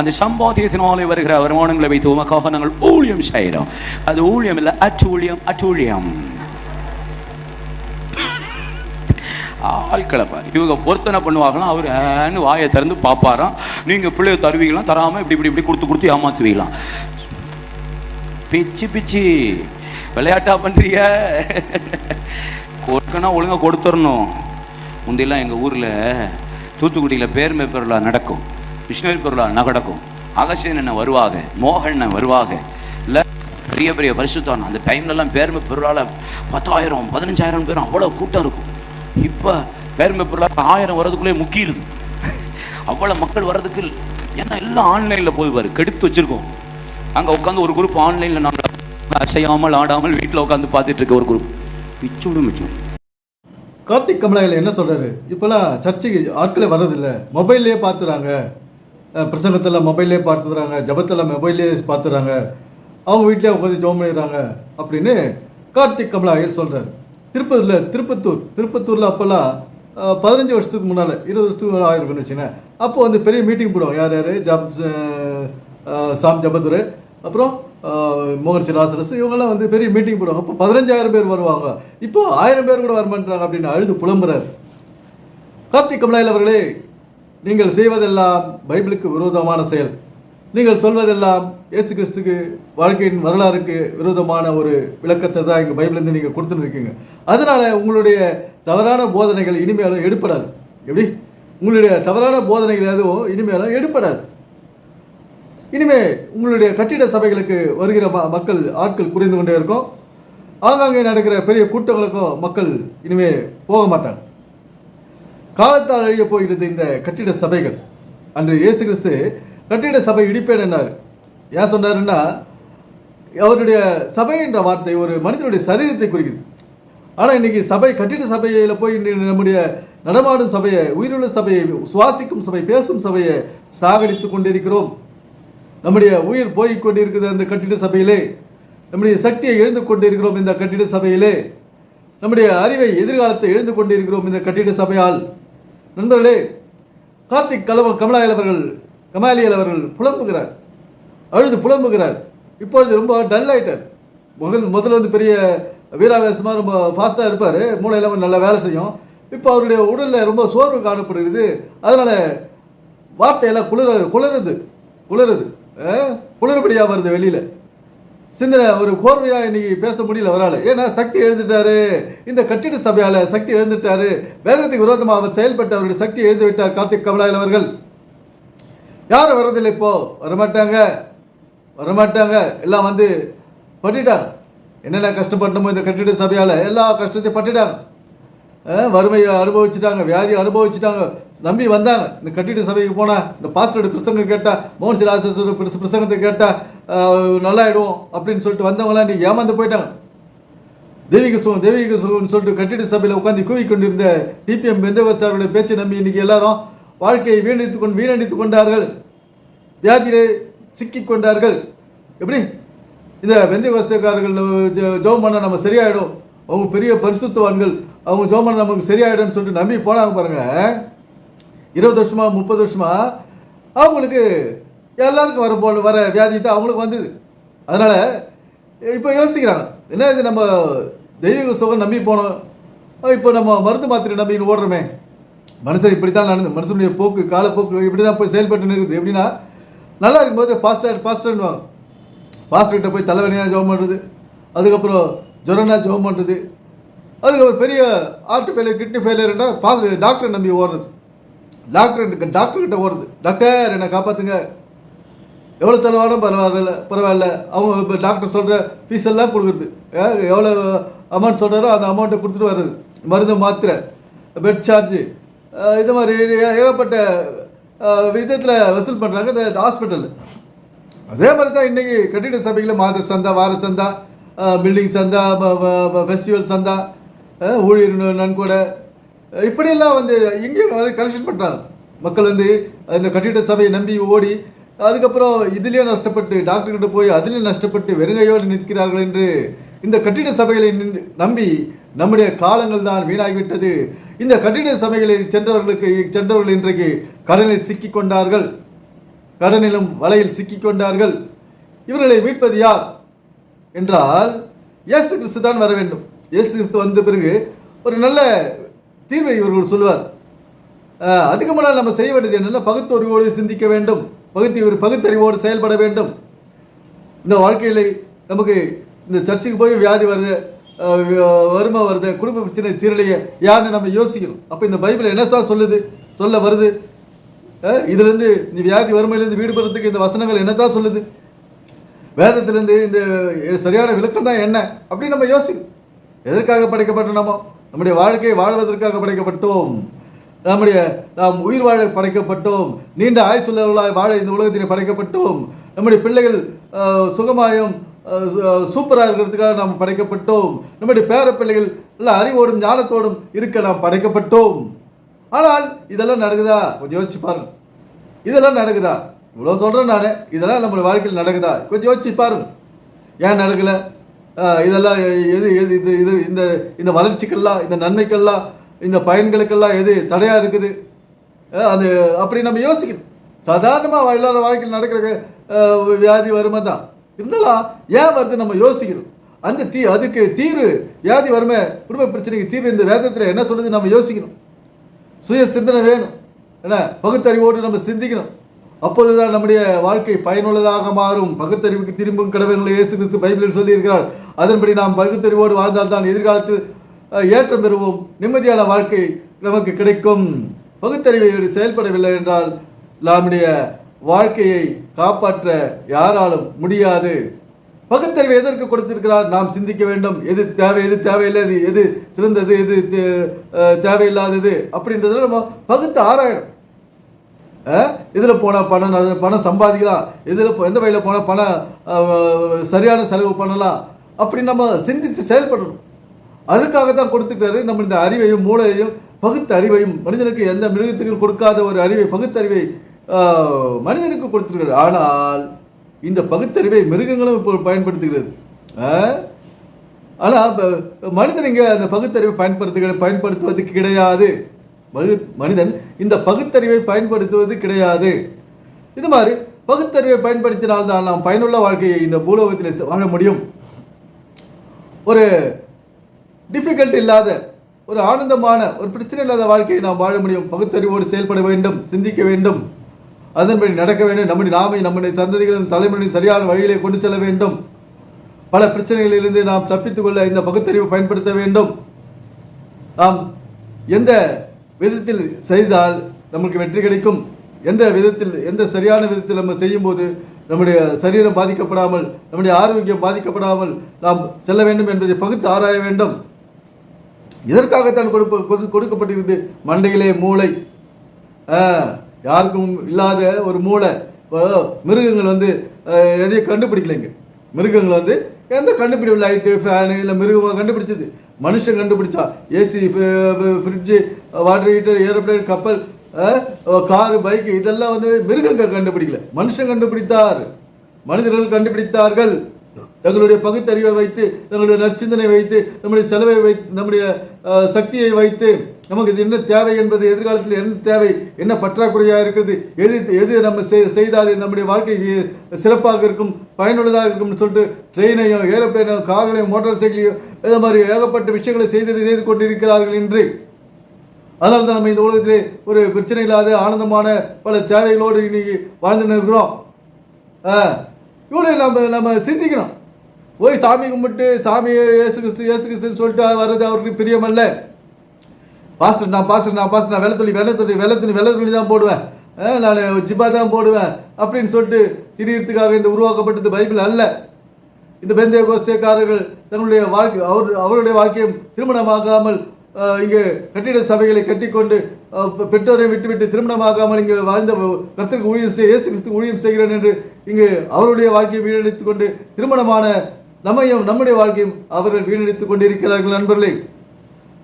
அந்த சம்பாத்தியத்தினாலே வருகிற வருமானங்களை வைத்து உமக்காக நாங்கள் ஊழியம் செய்கிறோம். அது ஊழியம் இல்லை அட்டூழியம் அட்டூழியம். ஆட்களை பாரு இவங்க பொருத்தனை பண்ணுவாங்களாம் அவர் ஏன்னு வாயை திறந்து பார்ப்பாராம். நீங்கள் பிள்ளைய தருவீங்களாம் தராமல் இப்படி இப்படி இப்படி கொடுத்து கொடுத்து ஏமாற்றுவீங்களாம் பிச்சு பிச்சு விளையாட்டா பண்ணுறீங்க கொடுக்கனா ஒழுங்கா கொடுத்துடணும். முந்தையெல்லாம் எங்கள் ஊரில் தூத்துக்குடியில் பேர்மை பெருளா நடக்கும். மிஷினரி பொருளால் நடக்கும் அகசியன் என்ன வருவாங்க மோகன் வருவாக? வருவாங்க இல்லை பெரிய பெரிய பரிசுத்தான் அந்த டைம்லலாம் பேர்மை பொருளால் பத்தாயிரம் பதினஞ்சாயிரம் பேரும் அவ்வளோ கூட்டம் இருக்கும். இப்போ பேர்மை பொருளால் ஆயிரம் வர்றதுக்குள்ளே முக்கியம் அவ்வளோ மக்கள் வர்றதுக்கு ஏன்னா எல்லாம் ஆன்லைனில் போய் பாரு கெடுத்து வச்சுருக்கோம். அங்கே உட்காந்து ஒரு குரூப் ஆன்லைனில் நாங்கள் அசையாமல் ஆடாமல் வீட்டில் உட்காந்து பார்த்துட்டு இருக்க ஒரு குரூப். மிச்சோடு மிச்சம். கார்த்திக் கமலாயில் என்ன சொல்றாரு? இப்போலாம் சர்ச்சைக்கு ஆட்களே வர்றதில்லை. மொபைல்லே பார்த்துறாங்க. பிரசங்கத்தில் மொபைல்லே பார்த்துடுறாங்க ஜபத்தில் மொபைல்லே பார்த்துறாங்க அவங்க வீட்டிலே உட்காந்து ஜோம் பண்ணிடுறாங்க அப்படின்னு கார்த்திக் கமலாயர் சொல்கிறார் திருப்பதியில் திருப்பத்தூர் திருப்பத்தூரில் அப்போல்லாம் பதினஞ்சு வருஷத்துக்கு முன்னால் இருபது வருஷத்துக்கு முன்னால் ஆயிருக்குன்னு வச்சுக்கேன் அப்போ வந்து பெரிய மீட்டிங் போடுவாங்க. யார் யார்? ஜப் சாம் ஜபதுரை அப்புறம் ஆஹ், மோகன் சி ராசரஸ் இவங்கெல்லாம் வந்து பெரிய மீட்டிங் போடுவாங்க. அப்போ பதினஞ்சாயிரம் பேர் வருவாங்க. இப்போ ஆயிரம் பேர் கூட வரமாட்டாங்க அப்படின்னு அழுது புலம்புறார். கார்த்திக் கமலாயில் அவர்களே நீங்கள் செய்வதெல்லாம் பைபிளுக்கு விரோதமான செயல். நீங்கள் சொல்வதெல்லாம் இயேசு கிறிஸ்துக்கு வாழ்க்கையின் வரலாறுக்கு விரோதமான ஒரு விளக்கத்தை தான் எங்கள் பைபிள்லேருந்து நீங்கள் கொடுத்துன்னு இருக்கீங்க அதனால் உங்களுடைய தவறான போதனைகள் இனிமேலும் எடுப்படாது எப்படி? உங்களுடைய தவறான போதனைகள் எதுவும் இனிமேலும் எடுப்படாது இனிமே உங்களுடைய கட்டிட சபைகளுக்கு வருகிற ம- மக்கள் ஆட்கள் குறைந்து கொண்டே இருக்கும். ஆங்காங்கே நடக்கிற பெரிய கூட்டங்களுக்கும் மக்கள் இனிமே போக மாட்டாங்க. காலத்தால் அழிய போகிறது இந்த கட்டிட சபைகள் அன்று இயேசு கிறிஸ்து கட்டிட சபை இடிப்பேன் என்னார் ஏன் சொன்னாருன்னா அவருடைய சபை என்ற வார்த்தை ஒரு மனிதனுடைய சரீரத்தை குறிக்குது ஆனால் இன்னைக்கு சபை கட்டிட சபையில் போய் நம்முடைய நடமாடும் சபையை உயிருள்ள சபையை சுவாசிக்கும் சபை பேசும் சபையை சாகடித்து கொண்டிருக்கிறோம். நம்முடைய உயிர் போய் கொண்டிருக்கிறது அந்த கட்டிட சபையிலே. நம்முடைய சக்தியை எழுந்து கொண்டிருக்கிறோம் இந்த கட்டிட சபையிலே. நம்முடைய அறிவை எதிர்காலத்தை எழுந்து கொண்டிருக்கிறோம் இந்த கட்டிட சபையால். நண்பர்களே கார்த்திக் கலவ கமலாயல் அவர்கள் கமாலியல் அவர்கள் புலம்புகிறார். அழுது புலம்புகிறார். இப்பொழுது ரொம்ப டல் ஆகிட்டார் முதல் முதல்ல வந்து பெரிய வீராவேசமாக ரொம்ப ஃபாஸ்ட்டாக இருப்பார். மூளையெல்லாம் நல்லா வேலை செய்யும். இப்போ அவருடைய உடலில் ரொம்ப சோர்வு காணப்படுகிறது. அதனால் வார்த்தையெல்லாம் குளிர குளிருது. குளிருது. அஹ், குளிர்படியாக வருது வெளியில். சிந்தனை ஒரு கோர்வையாக இன்னைக்கு பேச முடியல அவரால். ஏன்னா சக்தி எழுந்துட்டாரு இந்த கட்டிட சபையால் சக்தி எழுந்துட்டாரு. வேதத்துக்கு விரோதமாக அவர் செயல்பட்டு அவருடைய சக்தி எழுந்து விட்டார் கார்த்திக் கமலாயில் அவர்கள். யாரும் வர்றதில்லை இப்போ? வரமாட்டாங்க. வரமாட்டாங்க. எல்லாம் வந்து பட்டுட்டாங்க. என்னென்ன கஷ்டப்பட்டோமோ இந்த கட்டிட சபையால். எல்லா கஷ்டத்தையும் பட்டிட்டாங்க. வறுமையை அனுபவிச்சுட்டாங்க வியாதியை அனுபவிச்சுட்டாங்க. நம்பி வந்தாங்க. இந்த கட்டிட சபைக்கு போனால் இந்த பாஸ்டரோட பிரசங்கம் கேட்டால் மோகன் சிலாசோட பிரசங்கத்தை கேட்டால் நல்லாயிடுவோம் அப்படின்னு சொல்லிட்டு வந்தவங்களாம் நீ ஏமாந்து போயிட்டாங்க. தெய்வீக சுகம் தெய்வீக சுகம்னு சொல்லிட்டு கட்டிட சபையில் உட்காந்து கூவி கொண்டிருந்த டிபிஎம் பெந்தவச்சாருடைய பேச்சை நம்பி இன்றைக்கி எல்லாரும் வாழ்க்கையை வீணடித்து கொண்டு வீணடித்து கொண்டார்கள். வியாதியிலே சிக்கி கொண்டார்கள். எப்படி? இந்த வெந்தயவஸ்தக்காரர்கள் ஜோம் பண்ணால் நம்ம சரியாயிடும். அவங்க பெரிய பரிசுத்தவான்கள் அவங்க ஜோமன் நமக்கு சரியாயிடும்னு சொல்லிட்டு நம்பி போனாங்க பாருங்க. இருபது வருஷமா முப்பது வருஷமா அவங்களுக்கு எல்லாருக்கும் வர போல வர வியாதி தான் அவங்களுக்கு வந்தது. அதனால இப்போ யோசிக்கிறாங்க என்ன இது நம்ம தெய்வீக சுகம் நம்பி போனோம். இப்போ நம்ம மருந்து மாத்திரை நம்பின்னு ஓடுறோமே. மனுஷன் இப்படி தான் நடந்து மனுஷனுடைய போக்கு காலப்போக்கு இப்படி தான் போய் செயல்பட்டு இருக்குது எப்படின்னா நல்லா இருக்கும்போது பாஸ்டர் பாஸ்டர்னுவாங்க பாஸ்டர்கிட்ட போய் தலைவனியாக ஜோம் பண்ணுறது அதுக்கப்புறம் ஜொரனா ஜெபம் பண்ணுறது அதுக்கு ஒரு பெரிய ஹார்ட் ஃபெயிலியர் கிட்னி ஃபெயிலியர்னா பாஸ் டாக்டரை நம்பி ஓடுறது. டாக்டர் டாக்டர்கிட்ட ஓடுறது. டாக்டர் என்னை காப்பாற்றுங்க எவ்வளோ செலவானும் பரவாயில்ல பரவாயில்ல. அவங்க இப்போ டாக்டர் சொல்கிற ஃபீஸ் எல்லாம் கொடுக்குறது. எவ்வளோ அமௌண்ட் சொல்கிறாரோ அந்த அமௌண்ட்டை கொடுத்துட்டு வர்றது. மருந்து மாத்திரை பெட் சார்ஜு இது மாதிரி ஏகப்பட்ட விதத்தில் வசூல் பண்ணுறாங்க இந்த ஹாஸ்பிட்டலில் அதே மாதிரி தான் இன்றைக்கி கட்டிட சபைகளில் மாத சந்தா வார சந்தா பில்டிங் சந்தா ஃபெஸ்டிவல் சந்தா ஊழியர் நன்கொடை. இப்படியெல்லாம் வந்து இங்கேயும் கலெக்ஷன் பண்ணுறாங்க மக்கள் வந்து இந்த கட்டிட சபையை நம்பி ஓடி அதுக்கப்புறம் இதுலேயும் நஷ்டப்பட்டு டாக்டர்கிட்ட போய் அதுலேயும் நஷ்டப்பட்டு வெறுங்கையோடு நிற்கிறார்கள் என்று இந்த கட்டிட சபைகளை நம்பி நம்முடைய காலங்கள் தான் வீணாகிவிட்டது. இந்த கட்டிட சபைகளை சென்றவர்களுக்கு சென்றவர்கள் இன்றைக்கு கடனில் சிக்கிக்கொண்டார்கள். கடனிலும் வலையில் சிக்கிக்கொண்டார்கள். இவர்களை மீட்பது யார்? என்றால் இயேசு கிறிஸ்து தான் வர வேண்டும். இயேசு கிறிஸ்து வந்த பிறகு ஒரு நல்ல தீர்வை இவர்கள் சொல்வார். அதிகமான நம்ம செய்ய வேண்டியது என்னென்னா பகுத்தறிவோடு சிந்திக்க வேண்டும். பகுத்தி பகுத்தறிவோடு செயல்பட வேண்டும். இந்த வாழ்க்கையில் நமக்கு இந்த சர்ச்சுக்கு போய் வியாதி வருது வறுமை வருது குடும்ப பிரச்சனை தீரலையே யாருன்னு நம்ம யோசிக்கணும். அப்போ இந்த பைபிள் என்ன தான் சொல்லுது? சொல்ல வருது? இதுலேருந்து இந்த வியாதி வறுமையிலேருந்து வீடுபடுறதுக்கு இந்த வசனங்கள் என்ன தான் சொல்லுது? வேதத்திலேருந்து இந்த சரியான விளக்கம் தான் என்ன? அப்படின்னு நம்ம யோசிக்கணும் எதற்காக படைக்கப்பட்டோம் நம்ம? நம்முடைய வாழ்க்கையை வாழ்வதற்காக படைக்கப்பட்டோம். நம்முடைய நாம் உயிர் வாழ படைக்கப்பட்டோம். நீண்ட ஆயுசுள்ளவர்களாய் வாழ இந்த உலகத்திலே படைக்கப்பட்டோம். நம்முடைய பிள்ளைகள் சுகமாயும் சூப்பராக இருக்கிறதுக்காக நாம் படைக்கப்பட்டோம். நம்முடைய பேர பிள்ளைகள் நல்ல அறிவோடும் ஞானத்தோடும் இருக்க நாம் படைக்கப்பட்டோம். ஆனால் இதெல்லாம் நடக்குதா? கொஞ்சம் யோசிச்சு பாருங்க. இதெல்லாம் நடக்குதா? இவ்வளோ சொல்கிறேன் நான். இதெல்லாம் நம்மளோட வாழ்க்கையில் நடக்குதா? கொஞ்சம் யோசிச்சு பாருங்க. ஏன் நடக்கலை? இதெல்லாம் எது எது இது இது இந்த இந்த வளர்ச்சிக்கெல்லாம் இந்த நன்மைக்கெல்லாம் இந்த பயன்களுக்கெல்லாம் எது தடையாக இருக்குது? அது அப்படி நம்ம யோசிக்கணும். சாதாரணமாக எல்லாரும் வாழ்க்கையில் நடக்கிற வியாதி வறுமை தான்? இருந்தாலும் ஏன் வருது நம்ம யோசிக்கணும். அந்த தீ அதுக்கு தீர்வு வியாதி வறுமை குடும்ப பிரச்சனைக்கு தீர்வு இந்த வேதத்தில் என்ன சொல்லுது நம்ம யோசிக்கணும். சுய சிந்தனை வேணும். என்ன? பகுத்தறிவோடு நம்ம சிந்திக்கணும். அப்போதுதான் நம்முடைய வாழ்க்கை பயனுள்ளதாக மாறும். பகுத்தறிவுக்கு திரும்பும் கடவுள்களை இயேசு கிறிஸ்து பைபிளில் சொல்லியிருக்கிறார். அதன்படி நாம் பகுத்தறிவோடு வாழ்ந்தால்தான் எதிர்காலத்தில் ஏற்றம் பெறுவோம். நிம்மதியான வாழ்க்கை நமக்கு கிடைக்கும். பகுத்தறிவை செயல்படவில்லை என்றால் நம்முடைய வாழ்க்கையை காப்பாற்ற யாராலும் முடியாது. பகுத்தறிவு எதற்கு கொடுத்திருக்கிறார்? நாம் சிந்திக்க வேண்டும். எது தேவை எது தேவையில்லாது எது சிறந்தது எது தே- தேவையில்லாதது அப்படின்றத நம்ம பகுத்து ஆராயணும். இதில் போனால் பணம் நல்ல- பணம் சம்பாதிக்கலாம். இதில் எந்த வழியில் போனால் பணம் சரியான செலவு பண்ணலாம். அப்படி நம்ம சிந்தித்து செயல்படணும். அதுக்காக தான் கொடுத்துக்கிறாரு நம்ம இந்த அறிவையும் மூளையையும் பகுத்து அறிவையும். மனிதனுக்கு எந்த மிருகத்துக்கும் கொடுக்காத ஒரு அறிவை பகுத்தறிவை மனிதனுக்கு கொடுத்துருக்கிறார். ஆனால் இந்த பகுத்தறிவை மிருகங்களும் இப்போ பயன்படுத்துகிறது. ஆனால் மனிதன் இங்கே அந்த பகுத்தறிவை பயன்படுத்துகிற பயன்படுத்துவது கிடையாது. மகு மனிதன் இந்த பகுத்தறிவை பயன்படுத்துவது கிடையாது. இது மாதிரி பகுத்தறிவை பயன்படுத்தினால்தான் நாம் பயனுள்ள வாழ்க்கையை இந்த பூலோகத்தில் வாழ முடியும். ஒரு டிஃபிகல்ட் இல்லாத ஒரு ஆனந்தமான ஒரு பிரச்சனை இல்லாத வாழ்க்கையை நாம் வாழ முடியும். பகுத்தறிவோடு செயல்பட வேண்டும் சிந்திக்க வேண்டும். அதன்படி நடக்க வேண்டும். நம்முடைய நாமை நம்முடைய சந்ததிகளும் தலைமுறையும் சரியான வழியிலே கொண்டு செல்ல வேண்டும். பல பிரச்சனைகளிலிருந்து நாம் தப்பித்துக்கொள்ள இந்த பகுத்தறிவை பயன்படுத்த வேண்டும். நாம் எந்த விதத்தில் செய்தால் நமக்கு வெற்றி கிடைக்கும். எந்த விதத்தில் எந்த சரியான விதத்தில் நம்ம செய்யும்போது நம்முடைய சரீரம் பாதிக்கப்படாமல் நம்முடைய ஆரோக்கியம் பாதிக்கப்படாமல் நாம் செல்ல வேண்டும் என்பதை பகுத்து ஆராய வேண்டும். இதற்காகத்தான் கொடுப்ப கொடு- கொடுக்கப்பட்டிருக்கிறது? மண்டையிலே மூளை. யாருக்கும் இல்லாத ஒரு மூளை. மிருகங்கள் வந்து எதையும் கண்டுபிடிக்கலைங்க. மிருகங்கள் வந்து எந்த கண்டுபிடிப்பு லைட்டு ஃபேனு இல்லை மிருகம் கண்டுபிடிச்சது. மனுஷன் கண்டுபிடிச்சா AC fridge water heater aeroplane கப்பல் காரு பைக்கு இதெல்லாம் வந்து மிருகங்கள் கண்டுபிடிக்கல. மனுஷன் கண்டுபிடித்தார். மனிதர்கள் கண்டுபிடித்தார்கள். தங்களுடைய பகுத்தறிவை வைத்து தங்களுடைய நற்சிந்தனை வைத்து நம்முடைய செலவை வைத்து நம்முடைய சக்தியை வைத்து நமக்கு இது என்ன தேவை என்பது எதிர்காலத்தில் என்ன தேவை என்ன பற்றாக்குறையாக இருக்கிறது எது எது நம்ம செய்- செய்தால் நம்முடைய வாழ்க்கை சிறப்பாக இருக்கும் பயனுள்ளதாக இருக்கும்னு சொல்லிட்டு ட்ரெயினையும் ஏரோப்ளேனோ கார்களையும் மோட்டார் சைக்கிளையோ இது மாதிரி ஏகப்பட்ட விஷயங்களை செய்து செய்து கொண்டிருக்கிறார்கள் என்று அதனால தான் நம்ம இந்த உலகத்திலே ஒரு பிரச்சனை இல்லாத ஆனந்தமான பல தேவைகளோடு இன்னைக்கு வாழ்ந்துன்னு இருக்கிறோம் இவ்வளோ நம்ம நம்ம சிந்திக்கணும். போய் சாமி கும்பிட்டு சாமி ஏசு கிறிஸ்து ஏசு கிறிஸ்துன்னு சொல்லிட்டு வர்றது அவருக்கு பிரியமல்ல. பாஸ்டர் நான் பாஸ்டர் நான் பாஸ்டர் நான் வெள்ளை துணி வெள்ளை துணி தான் போடுவேன். நான் ஜிப்பா தான் போடுவேன் அப்படின்னு சொல்லிட்டு திரியறதுக்காக இந்த உருவாக்கப்பட்டது பைபிள் அல்ல. இந்த பெந்தே கோஸ்தேக்காரர்கள் தன்னுடைய வாழ்க்கை அவர் அவருடைய வாழ்க்கையும் திருமணமாகாமல் இங்கே கட்டிட சபைகளை கட்டிக்கொண்டு பெற்றோரை விட்டுவிட்டு திருமணமாகாமல் இங்கே வாழ்ந்த கர்த்தருக்கு ஊழியம் செய்ய இயேசு கிறிஸ்து ஊழியம் செய்கிறேன் என்று இங்கு அவருடைய வாழ்க்கையை வீணடித்துக் கொண்டு திருமணமான நம்மையும் நம்முடைய வாழ்க்கையும் அவர்கள் வீணடித்துக் கொண்டிருக்கிறார்கள் நண்பர்களே.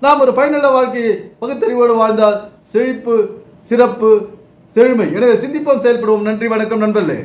நாம் ஒரு பயனுள்ள வாழ்க்கையை பகுத்தறிவோடு வாழ்ந்தால் செழிப்பு சிறப்பு செழுமை. எனவே சிந்திப்போம் செயல்படுவோம். நன்றி வணக்கம் நண்பர்களே.